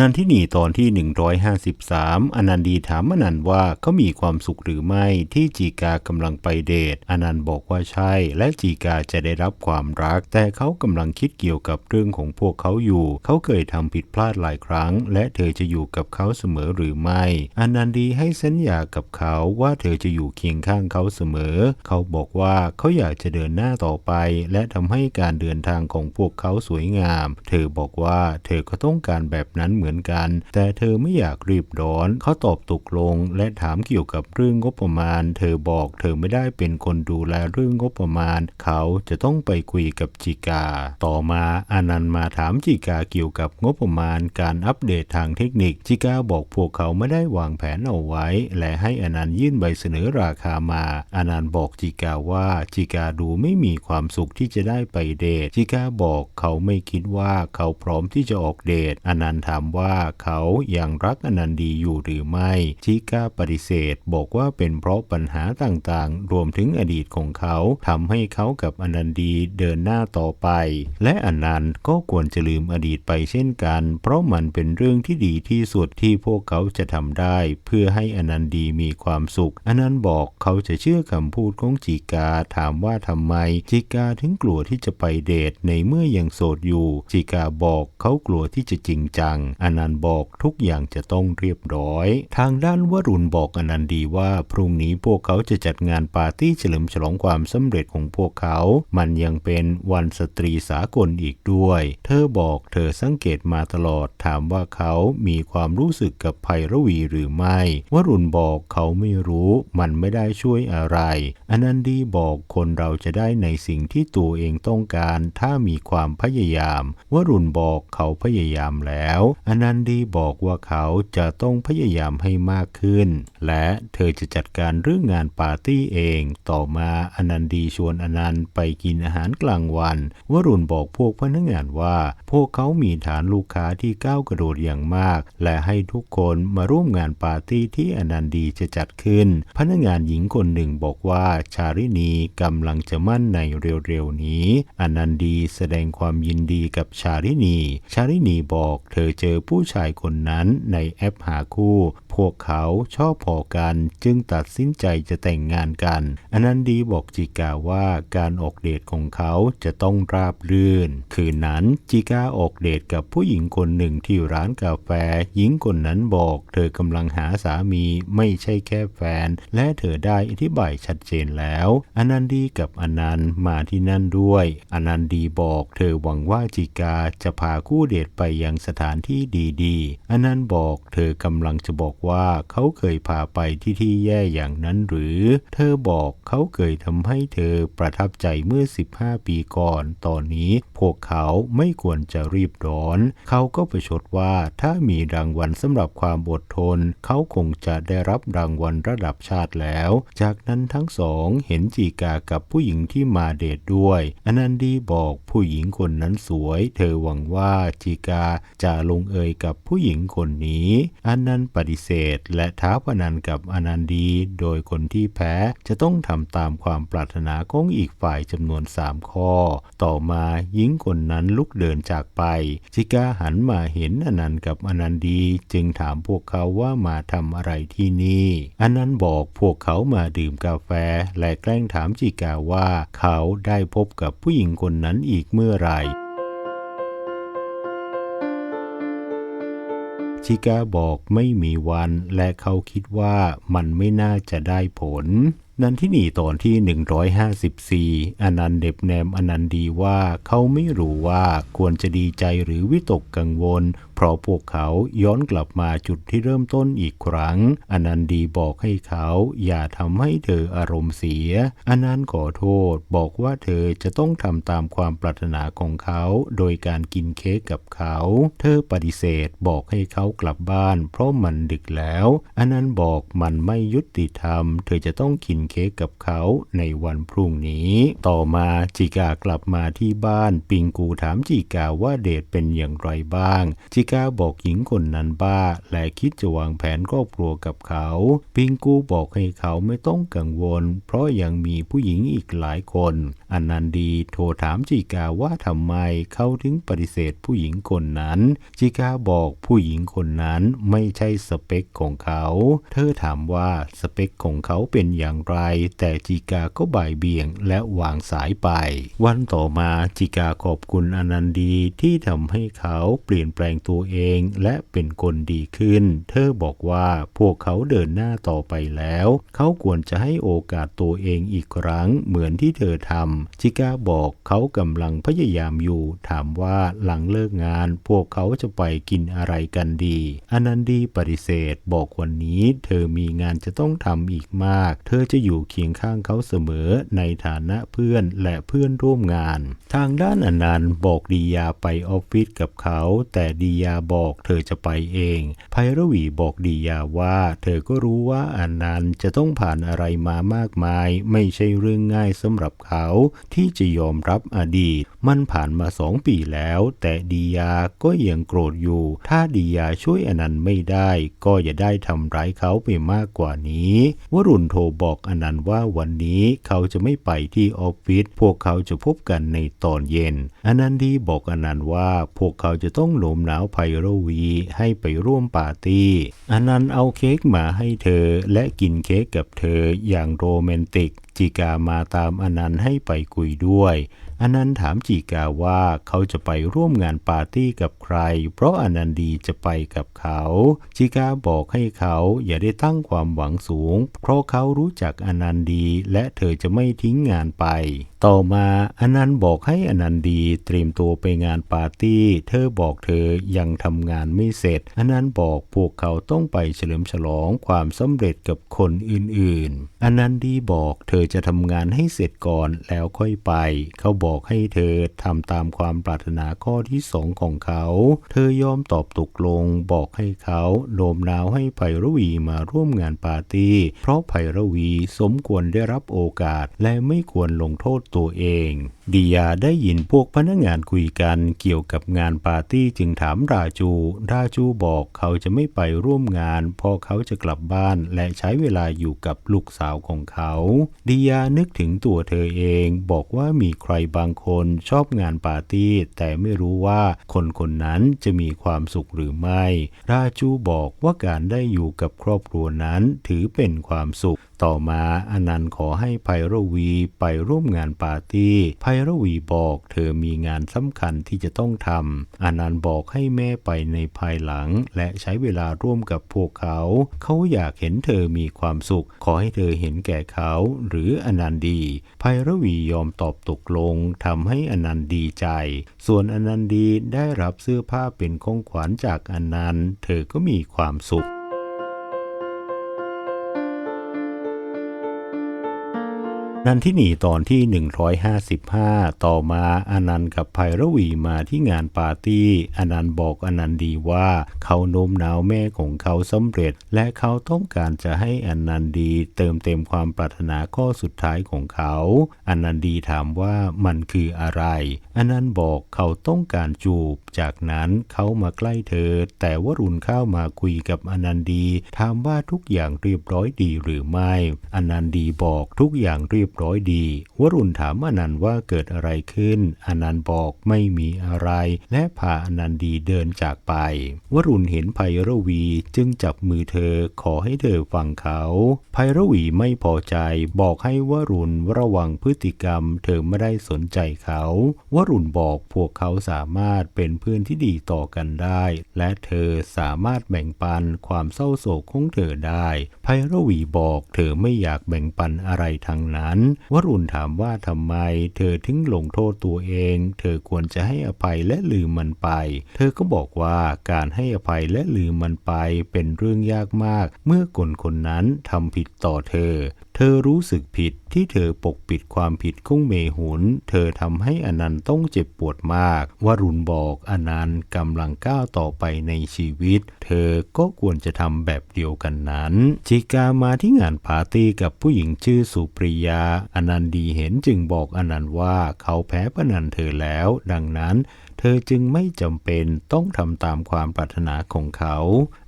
นันที่หนีตอนที่ 153 อนันดีถามอนันต์ว่าเขามีความสุขหรือไม่ที่จีกากำลังไปเดท อนันต์บอกว่าใช่ และจีกาจะได้รับความรัก แต่เขากำลังคิดเกี่ยวกับเรื่องของพวกเขาอยู่ เขาเคยทำผิดพลาดหลายครั้ง และเธอจะอยู่กับเขาเสมอหรือไม่ อนันดีให้สัญญากับเขาว่าเธอจะอยู่เคียงข้างเขาเสมอ เขาบอกว่าเขาอยากจะเดินหน้าต่อไป และทำให้การเดินทางของพวกเขาสวยงาม เธอบอกว่าเธอก็ต้องการแบบนั้นเหมือนกัน แต่เธอไม่อยากรีบร้อน เขาตอบตกลง และถามเกี่ยวกับเรื่องงบประมาณ เธอบอกเธอไม่ได้เป็นคนดูแลเรื่องงบประมาณ เขาจะต้องไปคุยกับจิกา ต่อมาอานันต์มาถามจิกาเกี่ยวกับงบประมาณ การอัปเดตทางเทคนิค จิกาบอกพวกเขาไม่ได้วางแผนเอาไว้ และให้อนันต์ยื่นใบเสนอราคามาอานันต์บอกจิกาว่าจิกาดูไม่มีความสุขที่จะได้ไปเดทจิกาบอกเขาไม่คิดว่าเขาพร้อมที่จะออกเดทอนันต์ถามว่าเขายังรักอนันต์ดีอยู่หรือไม่จิกาปฏิเสธ บอกว่าเป็นเพราะปัญหาต่างๆ รวมถึงอดีตของเขาทำให้เขากับอนันต์ดีเดินหน้าต่อไป และอนันต์ก็ควรจะลืมอดีตไปเช่นกัน เพราะมันเป็นเรื่องที่ดีที่สุดที่พวกเขาจะทำได้ เพื่อให้อนันต์ดีมีความสุข อนันต์บอกเขาจะเชื่อคำพูดของจิกาถามว่าทำไม จิกาถึงกลัวที่จะไปเดทในเมื่อยังโสดอยู่ จิกาบอกเขากลัวที่จะจริงจัง ออนันต์บอกทุกอย่างจะต้องเรียบร้อย ทางด้านวรุณบอกอนันต์ดีว่า พรุ่งนี้พวกเขาจะจัดงานปาร์ตี้เฉลิมฉลองความสำเร็จของพวกเขา มันยังเป็นวันสตรีสากลอีกด้วย เธอบอกเธอสังเกตมาตลอดถามว่าเขามีความรู้สึกกับไพรวีหรือไม่ วรุณบอกเขาไม่รู้มันไม่ได้ช่วยอะไรอนันต์ดีบอกคนเราจะได้ในสิ่งที่ตัวเองต้องการ ถ้ามีความพยายาม วรุณบอกเขาพยายามแล้วอนันดีบอกว่าเขาจะต้องพยายามให้มากขึ้น และเธอจะจัดการเรื่องงานปาร์ตี้เอง ต่อมาอนันดีชวนอนันต์ไปกินอาหารกลางวันวรุณบอกพวกพนักงานว่า พวกเขามีฐานลูกค้าที่ก้าวกระโดดอย่างมาก และให้ทุกคนมาร่วมงานปาร์ตี้ที่อนันดีจะจัดขึ้น พนักงานหญิงคนหนึ่งบอกว่าชารินีกำลังจะมั่นในเร็วๆนี้ อนันดีแสดงความยินดีกับชารินี ชารินีบอกเธอเจอผู้ชายคนนั้นในแอปหาคู่ พวกเขาชอบพอกันจึงตัดสินใจจะแต่งงานกัน อนันดีบอกจิกาว่าการออกเดทของเขาจะต้องราบรื่น คืนนั้นจิกาออกเดทกับผู้หญิงคนหนึ่งที่ร้านกาแฟ หญิงคนนั้นบอกเธอกำลังหาสามีไม่ใช่แค่แฟน และเธอได้อธิบายชัดเจนแล้ว อนันดีกับอนันต์มาที่นั่นด้วย อนันดีบอก เธอหวังว่าจิกาจะพาคู่เดทไปยังสถานที่ดีๆอนันต์บอกเธอกำลังจะบอกว่าเขาเคยพาไปที่ที่แย่อย่างนั้นหรือ เธอบอกเขาเคยทำให้เธอประทับใจเมื่อ 15 ปีก่อน ตอนนี้พวกเขาไม่ควรจะรีบร้อน เขาก็ประชดว่าถ้ามีรางวัลสำหรับความอดทน เขาคงจะได้รับรางวัลระดับชาติแล้ว จากนั้นทั้งสองเห็นจีกากับผู้หญิงที่มาเดทด้วย อนันดีบอกผู้หญิงคนนั้นสวย เธอหวังว่าจีกาจะลงเอยกับผู้หญิงคนนี้อนันต์ปฏิเสธ และท้าพนันกับอนันดี โดยคนที่แพ้จะต้องทำตามความปรารถนาของอีกฝ่ายจำนวนสามข้อ ต่อมาหญิงคนนั้นลุกเดินจากไปจิกาหันมาเห็นอนันต์กับอนันดี จึงถามพวกเขาว่ามาทำอะไรที่นี่อนันต์บอกพวกเขามาดื่มกาแฟ และแกล้งถามจิกาว่าเขาได้พบกับผู้หญิงคนนั้นอีกเมื่อไหร่ชิกาบอกไม่มีวันและเขาคิดว่ามันไม่น่าจะได้ผล นันที่หนีตอนที่ 154 อนันต์เด็บแนมอนันดีว่าเขาไม่รู้ว่าควรจะดีใจหรือวิตกกังวล เพราะพวกเขาย้อนกลับมาจุดที่เริ่มต้นอีกครั้ง อนันดีบอกให้เขาอย่าทำให้เธออารมณ์เสีย อนันต์ขอโทษบอกว่าเธอจะต้องทำตามความปรารถนาของเขา โดยการกินเค้กกับเขา เธอปฏิเสธบอกให้เขากลับบ้าน เพราะมันดึกแล้ว อนันต์บอกมันไม่ยุติธรรม เธอจะต้องกินเค้กกับเขาในวันพรุ่งนี้ ต่อมาจิกากลับมาที่บ้าน ปิงกูถามจิกาว่าเดทเป็นอย่างไรบ้างจิกาบอกหญิงคนนั้นบ้า และคิดจะวางแผนครอบครัวกับเขาปิงกูบอกให้เขาไม่ต้องกังวล เพราะยังมีผู้หญิงอีกหลายคนอนันดีโทรถามจิกาว่าทำไมเขาถึงปฏิเสธผู้หญิงคนนั้น จิกาบอกผู้หญิงคนนั้นไม่ใช่สเปคของเขา เธอถามว่าสเปคของเขาเป็นอย่างไร แต่จิกาก็บ่ายเบี่ยงและวางสายไป วันต่อมาจิกาขอบคุณอนันดีที่ทำให้เขาเปลี่ยนแปลงตัวเองและเป็นคนดีขึ้น เธอบอกว่าพวกเขาเดินหน้าต่อไปแล้ว เขาควรจะให้โอกาสตัวเองอีกครั้งเหมือนที่เธอทำจิกาบอกเขากำลังพยายามอยู่ ถามว่าหลังเลิกงาน พวกเขาจะไปกินอะไรกันดีอนันดีปฏิเสธบอกวันนี้ เธอมีงานจะต้องทำอีกมาก เธอจะอยู่เคียงข้างเขาเสมอในฐานะเพื่อนและเพื่อนร่วมงาน ทางด้านอนันต์บอกดียาไปออฟฟิศกับเขา แต่ดียาาบอกเธอจะไปเองไพรวีบอกดียาว่า เธอก็รู้ว่าอนันต์จะต้องผ่านอะไรมามากมาย ไม่ใช่เรื่องง่ายสำหรับเขา ที่จะยอมรับอดีต มันผ่านมาสองปีแล้ว แต่ดียาก็ยังโกรธอยู่ ถ้าดียาช่วยอนันต์ไม่ได้ ก็อย่าได้ทำร้ายเขาไปมากกว่านี้ วรุณโทรบอกอนันต์ว่าวันนี้เขาจะไม่ไปที่ออฟฟิศพวกเขาจะพบกันในตอนเย็น อนันดีบอกอนันต์ว่าพวกเขาจะต้องโน้มน้าวไพโรวีให้ไปร่วมปาร์ตี้อนันต์เอาเค้กมาให้เธอและกินเค้กกับเธออย่างโรแมนติก จิกามาตามอนันต์ให้ไปคุยด้วย อนันต์ถามจิกาว่าเขาจะไปร่วมงานปาร์ตี้กับใคร เพราะอนันต์ดีจะไปกับเขาจิกาบอกให้เขาอย่าได้ตั้งความหวังสูง เพราะเขารู้จักอนันต์ดีและเธอจะไม่ทิ้งงานไป ต่อมาอนันต์บอกให้อนันต์ดีเตรียมตัวไปงานปาร์ตี้ เธอบอกเธอยังทำงานไม่เสร็จ อนันต์บอกพวกเขาต้องไปเฉลิมฉลองความสำเร็จกับคนอื่นๆ อนันต์ดีบอกเธอจะทำงานให้เสร็จก่อนแล้วค่อยไป เขาบอกให้เธอทำตามความปรารถนาข้อที่สองของเขา เธอยอมตอบตกลง บอกให้เขาโน้มน้าวให้ไพรวีมาร่วมงานปาร์ตี้ เพราะไพรวีสมควรได้รับโอกาสและไม่ควรลงโทษตัวเองดิยาได้ยินพวกพนักงานคุยกันเกี่ยวกับงานปาร์ตี้จึงถามราจู ราจูบอกเขาจะไม่ไปร่วมงานเพราะเขาจะกลับบ้านและใช้เวลาอยู่กับลูกสาวของเขาดิยานึกถึงตัวเธอเอง บอกว่ามีใครบางคนชอบงานปาร์ตี้ แต่ไม่รู้ว่าคนคนนั้นจะมีความสุขหรือไม่ ราจูบอกว่าการได้อยู่กับครอบครัวนั้นถือเป็นความสุขต่อมาอนันต์ขอให้ไพรวีไปร่วมงานปาร์ตี้ไพรวีบอกเธอมีงานสำคัญที่จะต้องทำอนันต์บอกให้แม่ไปในภายหลัง และใช้เวลาร่วมกับพวกเขา เขาอยากเห็นเธอมีความสุข ขอให้เธอเห็นแก่เขา หรืออนันต์ดีไพรวียอมตอบตกลงทำให้อนันต์ดีใจ ส่วนอนันต์ดีได้รับเสื้อผ้าเป็นของขวัญจากอนันต์ เธอก็มีความสุข นันทินีตอนที่ 155 ต่อมาอนันต์กับไพรวีมาที่งานปาร์ตี้อนันต์บอกอนันต์ดีว่า เขาโน้มน้าวแม่ของเขาสำเร็จ และเขาต้องการจะให้อนันต์ดีเติมเต็มความปรารถนาข้อสุดท้ายของเขาอนันต์ดีถามว่ามันคืออะไรอนันต์บอกเขาต้องการจูบ จากนั้นเขามาใกล้เธอ แต่วรุณเข้ามาคุยกับอนันต์ดีถามว่าทุกอย่างเรียบร้อยดีหรือไม่อนันต์ดีบอกทุกอย่างเรียบร้อยดีวรุณถามอนันต์ว่าเกิดอะไรขึ้น อนันต์บอกไม่มีอะไร และพาอนันต์ดีเดินจากไป วรุณเห็นไพรวีจึงจับมือเธอขอให้เธอฟังเขาไพรวีไม่พอใจบอกให้วรุณระวังพฤติกรรม เธอไม่ได้สนใจเขาวรุณบอกพวกเขาสามารถเป็นเพื่อนที่ดีต่อกันได้ และเธอสามารถแบ่งปันความเศร้าโศกของเธอได้ไพรวีบอกเธอไม่อยากแบ่งปันอะไรทั้งนั้นวรุณถามว่าทำไม เธอถึงลงโทษตัวเอง เธอควรจะให้อภัยและลืมมันไป เธอก็บอกว่าการให้อภัยและลืมมันไปเป็นเรื่องยากมาก เมื่อคนคนนั้นทำผิดต่อเธอเเธอรู้สึกผิดที่เธอปกปิดความผิดของเมหุน เธอทำให้อนันต์ต้องเจ็บปวดมากวรุณบอกอนันต์กำลังก้าวต่อไปในชีวิต เธอก็ควรจะทำแบบเดียวกันนั้น จิกามาที่งานปาร์ตี้กับผู้หญิงชื่อสุปริยา อนันต์ดีเห็นจึงบอกอนันต์ว่าเขาแพ้พนันเธอแล้ว ดังนั้น เธอจึงไม่จำเป็นต้องทำตามความปรารถนาของเขา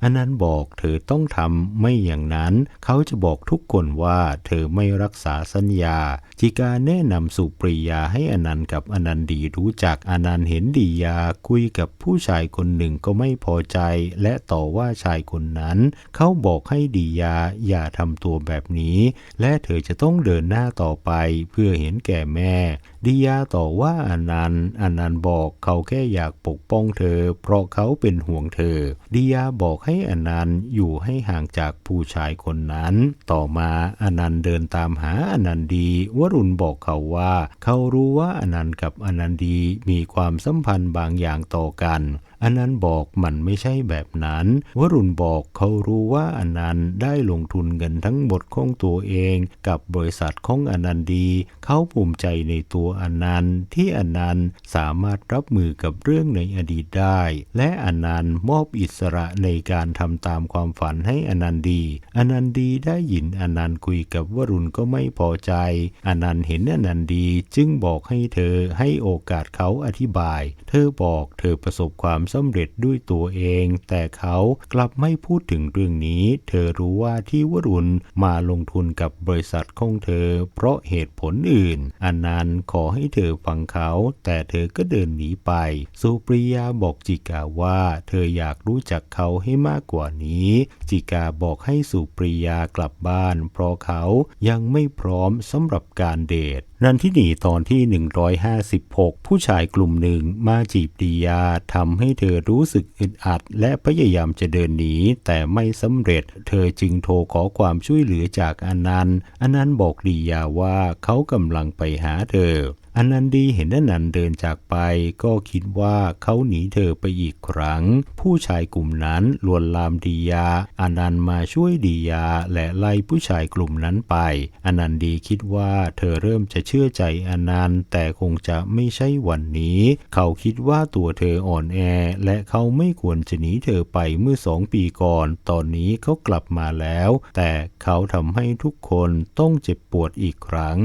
อนันต์บอกเธอต้องทำไม่อย่างนั้น เขาจะบอกทุกคนว่าเธอไม่รักษาสัญญา จิกาแนะนำสุปริยาให้อนันต์กับอนันต์ดีรู้จักอนันต์เห็นดียาคุยกับผู้ชายคนหนึ่งก็ไม่พอใจ และต่อว่าชายคนนั้น เขาบอกให้ดียาอย่าทำตัวแบบนี้ และเธอจะต้องเดินหน้าต่อไปเพื่อเห็นแก่แม่ดียาต่อว่าอนันต์อนันต์บอกเขาแค่อยากปกป้องเธอ เพราะเขาเป็นห่วงเธอดียาบอกให้อนันต์อยู่ให้ห่างจากผู้ชายคนนั้น ต่อมาอนันต์เดินตามหาอนันต์ดีวรุณบอกเขาว่า เขารู้ว่าอนันต์กับอนันต์ดีมีความสัมพันธ์บางอย่างต่อกัน อนันต์บอกมันไม่ใช่แบบนั้น วรุณบอกเขารู้ว่าอนันต์ได้ลงทุนเงินทั้งหมดของตัวเอง กับบริษัทของอนันต์ดี เขาภูมิใจในตัวอนันต์ที่อนันต์สามารถรับมือกับเรื่องในอดีตได้ และอนันต์มอบอิสระในการทำตามความฝันให้อนันต์ดี อนันต์ดีได้ยินอนันต์คุยกับวรุณก็ไม่พอใจ อนันต์เห็นอนันต์ดีจึงบอกให้เธอให้โอกาสเขาอธิบาย เธอบอกเธอประสบความสำเร็จด้วยตัวเอง แต่เขากลับไม่พูดถึงเรื่องนี้ เธอรู้ว่าที่วรุณมาลงทุนกับบริษัทของเธอ เพราะเหตุผลอื่นอนันต์ขอให้เธอฟังเขา แต่เธอก็เดินหนีไป สุปริยาบอกจิกาว่า เธออยากรู้จักเขาให้มากกว่านี้ จิกาบอกให้สุปริยากลับบ้าน เพราะเขายังไม่พร้อมสำหรับการเดท นันที่หนีตอนที่ 156 ผู้ชายกลุ่มหนึ่งมาจีบดียาทำให้เธอรู้สึกอึดอัด และพยายามจะเดินหนี แต่ไม่สำเร็จ เธอจึงโทรขอความช่วยเหลือจากอนันต์อนันต์บอกดียาว่าเขากำลังไปหาเธอ อนันดีเห็นอนันเดินจากไป ก็คิดว่าเขาหนีเธอไปอีกครั้ง ผู้ชายกลุ่มนั้นลวนลามดียาอนันมาช่วยดียาและไล่ผู้ชายกลุ่มนั้นไป อนันดีคิดว่าเธอเริ่มจะเชื่อใจอนันแต่คงจะไม่ใช่วันนี้ เขาคิดว่าตัวเธออ่อนแอ และเขาไม่ควรจะหนีเธอไปเมื่อสองปีก่อน ตอนนี้เขากลับมาแล้ว แต่เขาทำให้ทุกคนต้องเจ็บปวดอีกครั้ง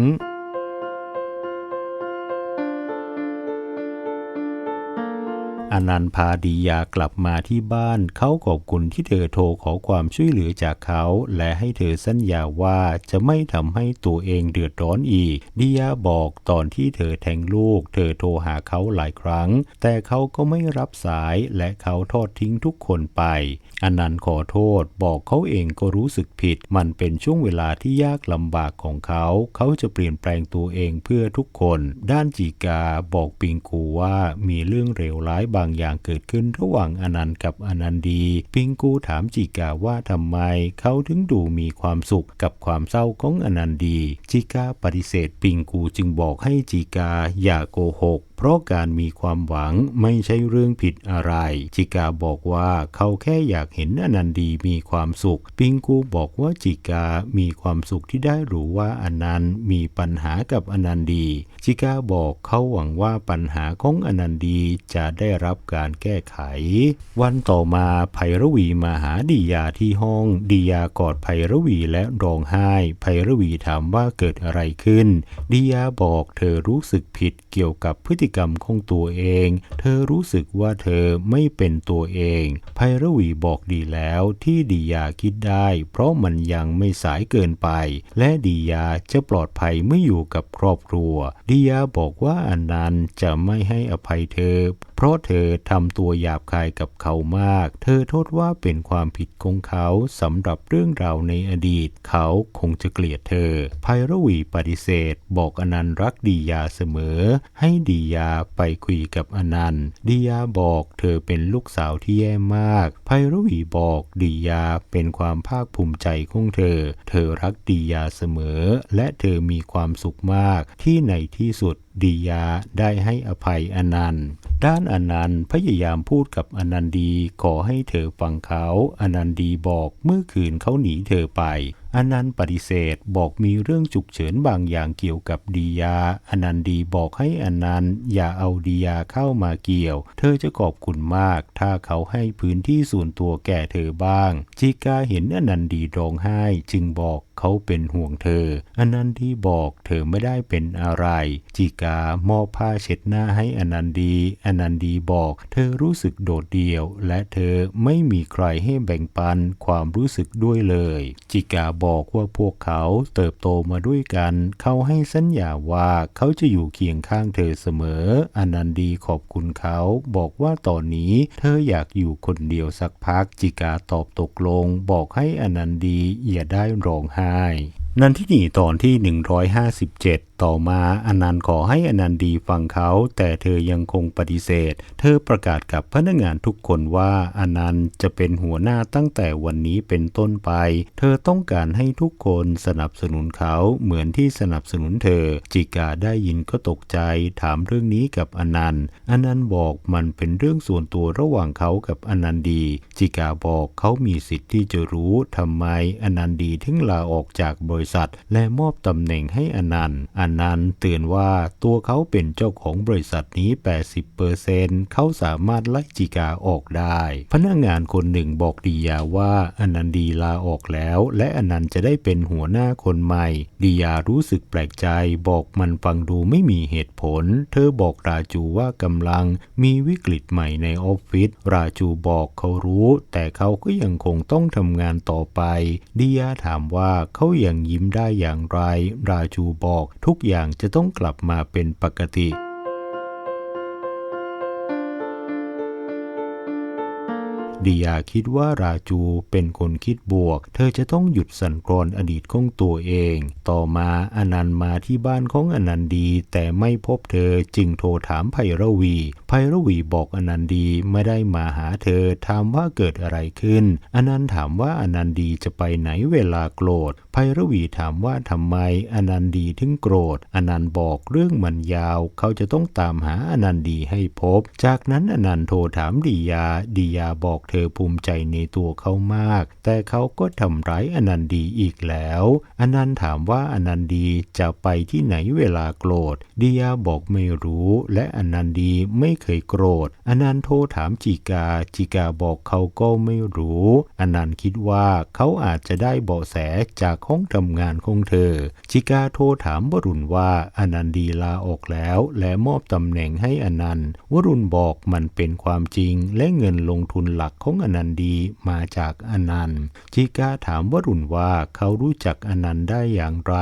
อนันต์พาดียากลับมาที่บ้าน เขาขอบคุณที่เธอโทรขอความช่วยเหลือจากเขา และให้เธอสัญญาว่าจะไม่ทำให้ตัวเองเดือดร้อนอีกดียาบอกตอนที่เธอแทงลูก เธอโทรหาเขาหลายครั้ง แต่เขาก็ไม่รับสายและเขาทอดทิ้งทุกคนไป อนันต์ขอโทษบอกเขาเองก็รู้สึกผิด มันเป็นช่วงเวลาที่ยากลำบากของเขา เขาจะเปลี่ยนแปลงตัวเองเพื่อทุกคน ด้านจีกาบอกปิงกูว่ามีเรื่องเลวร้ายบางอย่างเกิดขึ้นระหว่างอนันต์กับอนันดี ปิงกูถามจีกาว่าทำไม เขาถึงดูมีความสุขกับความเศร้าของอนันดี จีกาปฏิเสธปิงกูจึงบอกให้จีกาอย่าโกหกเพราะการมีความหวังไม่ใช่เรื่องผิดอะไร จิกาบอกว่าเขาแค่อยากเห็นอนันดีมีความสุข ปิงกูบอกว่าจิกามีความสุขที่ได้รู้ว่าอนันต์มีปัญหากับอนันดี จิกาบอกเขาหวังว่าปัญหาของอนันดีจะได้รับการแก้ไข วันต่อมาไพรวีมาหาดียาที่ห้องดียากอดไพรวีและร้องไห้ไพรวีถามว่าเกิดอะไรขึ้นดียาบอกเธอรู้สึกผิด เกี่ยวกับพฤติกรรมของตัวเอง เธอรู้สึกว่าเธอไม่เป็นตัวเองไพรวีบอกดีแล้วที่ดียาคิดได้ เพราะมันยังไม่สายเกินไป และดียาจะปลอดภัยเมื่ออยู่กับครอบครัว ดียาบอกว่าอนันต์จะไม่ให้อภัยเธอ เพราะเธอทำตัวหยาบคายกับเขามาก เธอโทษว่าเป็นความผิดของเขาสำหรับเรื่องราวในอดีต เขาคงจะเกลียดเธอไพรวีปฏิเสธ บอกอนันต์รักดียาเสมอให้ดียาไปคุยกับอนันต์ดียาบอกเธอเป็นลูกสาวที่แย่มากไพรวีบอกดียาเป็นความภาคภูมิใจของเธอ เธอรักดียาเสมอ และเธอมีความสุขมากที่ในที่สุดดียาได้ให้อภัยอนันต์ ด้านอนันต์พยายามพูดกับอนันดีขอให้เธอฟังเขา อนันดีบอกเมื่อคืนเขาหนีเธอไป อนันต์ปฏิเสธบอกมีเรื่องฉุกเฉินบางอย่างเกี่ยวกับดียา อนันต์ดีบอกให้อนันต์อย่าเอาดียาเข้ามาเกี่ยว เธอจะขอบคุณมาก ถ้าเขาให้พื้นที่ส่วนตัวแก่เธอบ้าง จิกาเห็นอนันต์ดีร้องไห้จึงบอกเขาเป็นห่วงเธอ อนันต์ดีบอกเธอไม่ได้เป็นอะไร จิกามอบผ้าเช็ดหน้าให้อนันต์ดี อนันต์ดีบอก เธอรู้สึกโดดเดี่ยว และเธอไม่มีใครให้แบ่งปันความรู้สึกด้วยเลย จิกาบอกว่าพวกเขาเติบโตมาด้วยกัน เขาให้สัญญาว่าเขาจะอยู่เคียงข้างเธอเสมอ อนันต์ดีขอบคุณเขา บอกว่าตอนนี้เธออยากอยู่คนเดียวสักพัก จิกาตอบตกลง บอกให้อนันต์ดีอย่าได้ร้องไห้นันที่นี่ตอนที่ 157ต่อมาอนันต์ขอให้อนันต์ดีฟังเขา แต่เธอยังคงปฏิเสธ เธอประกาศกับพนักงานทุกคนว่าอนันต์จะเป็นหัวหน้าตั้งแต่วันนี้เป็นต้นไป เธอต้องการให้ทุกคนสนับสนุนเขาเหมือนที่สนับสนุนเธอ จิกาได้ยินก็ตกใจ ถามเรื่องนี้กับอนันต์อนันต์บอกมันเป็นเรื่องส่วนตัวระหว่างเขากับอนันต์ดี จิกาบอกเขามีสิทธิ์ที่จะรู้ทำไมอนันต์ดีถึงลาออกจากบริษัท และมอบตำแหน่งให้อนันต์อนันเตือนว่าตัวเขาเป็นเจ้าของบริษัทนี้ 80%เขาสามารถไล่จิกาออกได้ พนักงานคนหนึ่งบอกดียาว่าอนันดีลาออกแล้ว และอนันต์จะได้เป็นหัวหน้าคนใหม่ ดียารู้สึกแปลกใจ บอกมันฟังดูไม่มีเหตุผล เธอบอกราจูว่ากำลังมีวิกฤตใหม่ในออฟฟิศราจูบอกเขารู้ แต่เขาก็ยังคงต้องทำงานต่อไป ดียาถามว่าเขายังยิ้มได้อย่างไร ราจูบอกทุกกอย่างจะต้องกลับมาเป็นปกติ ดิยาคิดว่าราจูเป็นคนคิดบวก เธอจะต้องหยุดสั่นคลอนอดีตของตัวเอง ต่อมาอนันต์มาที่บ้านของอนันดี แต่ไม่พบเธอจึงโทรถามไพรวีไพรวีบอกอนันดีไม่ได้มาหาเธอถามว่าเกิดอะไรขึ้น อนันต์ถามว่าอนันดีจะไปไหนเวลาโกรธไพรวีถามว่าทำไมอนันดีถึงโกรธ อนันต์บอกเรื่องมันยาว เขาจะต้องตามหาอนันดีให้พบ จากนั้นอนันต์โทรถามดียาดียาบอกเธธอภูมิใจในตัวเขามาก แต่เขาก็ทำร้ายอนันดีอีกแล้ว อนันต์ถามว่าอนันดีจะไปที่ไหนเวลาโกรธดียาบอกไม่รู้ และอนันดีไม่เคยโกรธ อนันต์โทรถามจิกา จิกาบอกเขาก็ไม่รู้ อนันต์คิดว่าเขาอาจจะได้เบาะแสจากห้องทำงานของเธอ จิกาโทรถามวรุณว่าอนันดีลาออกแล้ว และมอบตำแหน่งให้อนันต์วรุณบอกมันเป็นความจริงและเงินลงทุนหลักของอนันดีมาจากอนันต์จิกาถามวรุณว่าเขารู้จักอนันต์ได้อย่างไร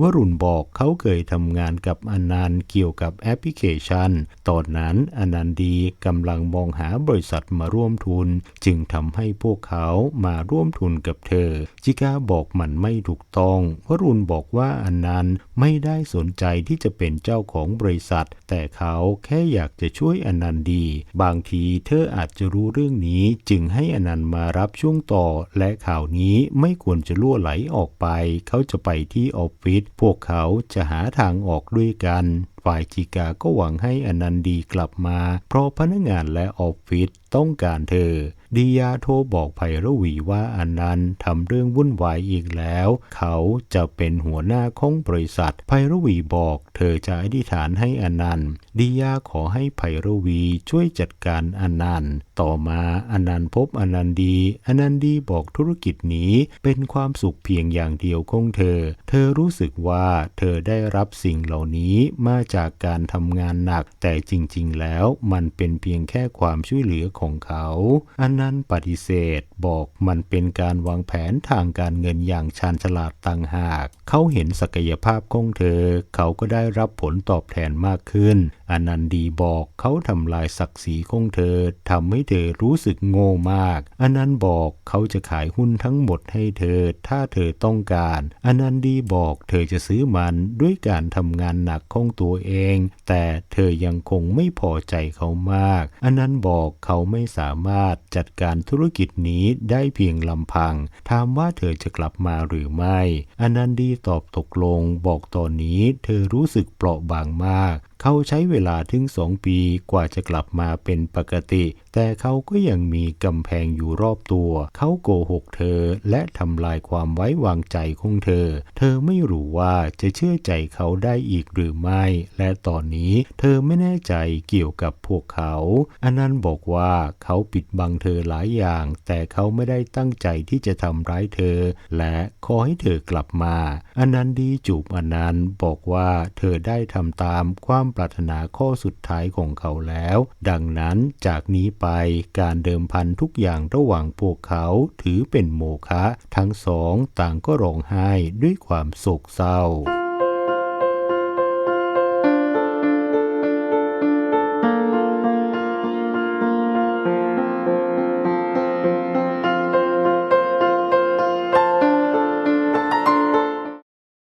วรุณบอกเขาเคยทำงานกับอนันต์เกี่ยวกับแอปพลิเคชัน ตอนนั้นอนันดีกำลังมองหาบริษัทมาร่วมทุน จึงทำให้พวกเขามาร่วมทุนกับเธอ จิกาบอกมันไม่ถูกต้อง วรุณบอกว่าอนันต์ไม่ได้สนใจที่จะเป็นเจ้าของบริษัท แต่เขาแค่อยากจะช่วยอนันดี บางทีเธออาจจะรู้เรื่องนี้จึงให้อนันต์มารับช่วงต่อ และข่าวนี้ไม่ควรจะล่วไหลออกไป เขาจะไปที่ออฟฟิศพวกเขาจะหาทางออกด้วยกัน ฝ่ายจิกาก็หวังให้อนันต์ดีกลับมา เพราะพนักงานและออฟฟิศต้องการเธอ ดิยาโทรบอกไพรวีว่าอนันต์ทำเรื่องวุ่นวายอีกแล้ว เขาจะเป็นหัวหน้าของบริษัทไพรวีบอก เธอจะอธิษฐานให้อนันต์ดิยาขอให้ไพรวีช่วยจัดการอนันต์ต่อมาอนันต์พบอนันต์ดี อนันต์ดีบอกธุรกิจนี้เป็นความสุขเพียงอย่างเดียวของเธอ เธอรู้สึกว่าเธอได้รับสิ่งเหล่านี้มาจากการทำงานหนัก แต่จริง ๆ แล้วมันเป็นเพียงแค่ความช่วยเหลือของเขาอนันต์ปฏิเสธ บอกมันเป็นการวางแผนทางการเงินอย่างชาญฉลาดต่างหาก เขาเห็นศักยภาพของเธอ เขาก็ได้รับผลตอบแทนมากขึ้น อนันดีบอกเขาทำลายศักดิ์ศรีของเธอทำให้เธอรู้สึกโง่มาก อนันต์บอกเขาจะขายหุ้นทั้งหมดให้เธอ ถ้าเธอต้องการ อนันดีบอกเธอจะซื้อมันด้วยการทำงานหนักของตัวเอง แต่เธอยังคงไม่พอใจเขามาก อนันต์บอกเขาไม่สามารถจัดการธุรกิจนี้ได้เพียงลำพัง ถามว่าเธอจะกลับมาหรือไม่ อนันต์ดีตอบตกลง บอกตอนนี้เธอรู้สึกเปราะบางมาก เขาใช้เวลาถึงสองปีกว่าจะกลับมาเป็นปกติ แต่เขาก็ยังมีกำแพงอยู่รอบตัว เขาโกหกเธอและทำลายความไว้วางใจของเธอ เธอไม่รู้ว่าจะเชื่อใจเขาได้อีกหรือไม่ และตอนนี้เธอไม่แน่ใจเกี่ยวกับพวกเขา อนันต์บอกว่าเขาปิดบังเธอหลายอย่าง แต่เขาไม่ได้ตั้งใจที่จะทำร้ายเธอ และขอให้เธอกลับมา อนันต์ดีจูบอนันต์บอกว่าเธอได้ทำตามความปรารถนาข้อสุดท้ายของเขาแล้ว ดังนั้นจากนี้ไปการเดิมพันทุกอย่างระหว่างพวกเขาถือเป็นโมฆะทั้งสองต่างก็ร้องไห้ด้วยความโศกเศร้า